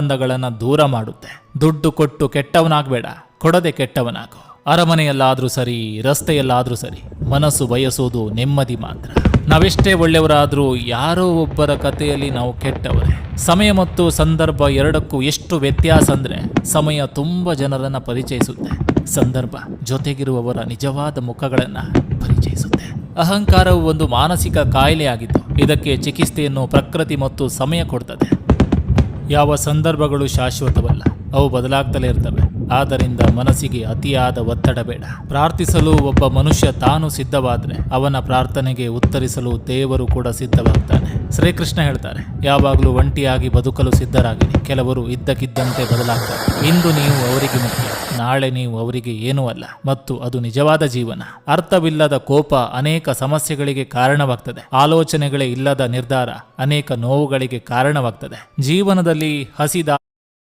ಸಂಬಂಧಗಳನ್ನ ದೂರ ಮಾಡುತ್ತೆ. ದುಡ್ಡು ಕೊಟ್ಟು ಕೆಟ್ಟವನಾಗಬೇಡ. ಕೊಡದೆ ಕೆಟ್ಟವನಾಗು. ಅರಮನೆಯಲ್ಲಾದ್ರೂ ಸರಿ, ರಸ್ತೆಯಲ್ಲಾದ್ರೂ ಸರಿ, ಮನಸ್ಸು ಬಯಸೋದು ನೆಮ್ಮದಿ ಮಾತ್ರ. ನಾವೆಷ್ಟೇ ಒಳ್ಳೆಯವರಾದರೂ ಯಾರೋ ಒಬ್ಬರ ಕಥೆಯಲ್ಲಿ ನಾವು ಕೆಟ್ಟವರೇ. ಸಮಯ ಮತ್ತು ಸಂದರ್ಭ ಎರಡಕ್ಕೂ ಎಷ್ಟು ವ್ಯತ್ಯಾಸ ಅಂದ್ರೆ ಸಮಯ ತುಂಬ ಜನರನ್ನು ಪರಿಚಯಿಸುತ್ತೆ. ಸಂದರ್ಭ ಜೊತೆಗಿರುವವರ ನಿಜವಾದ ಮುಖಗಳನ್ನು ಪರಿಚಯಿಸುತ್ತೆ. ಅಹಂಕಾರವು ಒಂದು ಮಾನಸಿಕ ಕಾಯಿಲೆಯಾಗಿದ್ದು ಇದಕ್ಕೆ ಚಿಕಿತ್ಸೆಯನ್ನು ಪ್ರಕೃತಿ ಮತ್ತು ಸಮಯ ಕೊಡ್ತದೆ. ಯಾವ ಸಂದರ್ಭಗಳು ಶಾಶ್ವತವಲ್ಲ ಅವು ಬದಲಾಗ್ತಲೇ ಇರ್ತವೆ. ಆದ್ದರಿಂದ ಮನಸ್ಸಿಗೆ ಅತಿಯಾದ ಒತ್ತಡ ಬೇಡ. ಪ್ರಾರ್ಥಿಸಲು ಒಬ್ಬ ಮನುಷ್ಯ ತಾನು ಸಿದ್ಧವಾದರೆ ಅವನ ಪ್ರಾರ್ಥನೆಗೆ ಉತ್ತರಿಸಲು ದೇವರು ಕೂಡ ಸಿದ್ಧವಾಗ್ತಾನೆ. ಶ್ರೀಕೃಷ್ಣ ಹೇಳ್ತಾರೆ, ಯಾವಾಗಲೂ ಒಂಟಿಯಾಗಿ ಬದುಕಲು ಸಿದ್ಧರಾಗಿರಿ. ಕೆಲವರು ಇದ್ದಕ್ಕಿದ್ದಂತೆ ಬದಲಾಗ್ತಾರೆ. ಇಂದು ನೀವು ಅವರಿಗೆ ಮುಖ್ಯ, ನಾಳೆ ನೀವು ಅವರಿಗೆ ಏನೂ ಅಲ್ಲ. ಮತ್ತು ಅದು ನಿಜವಾದ ಜೀವನ. ಅರ್ಥವಿಲ್ಲದ ಕೋಪ ಅನೇಕ ಸಮಸ್ಯೆಗಳಿಗೆ ಕಾರಣವಾಗ್ತದೆ. ಆಲೋಚನೆಗಳೇ ಇಲ್ಲದ ನಿರ್ಧಾರ ಅನೇಕ ನೋವುಗಳಿಗೆ ಕಾರಣವಾಗ್ತದೆ. ಜೀವನದಲ್ಲಿ ಹಸಿದ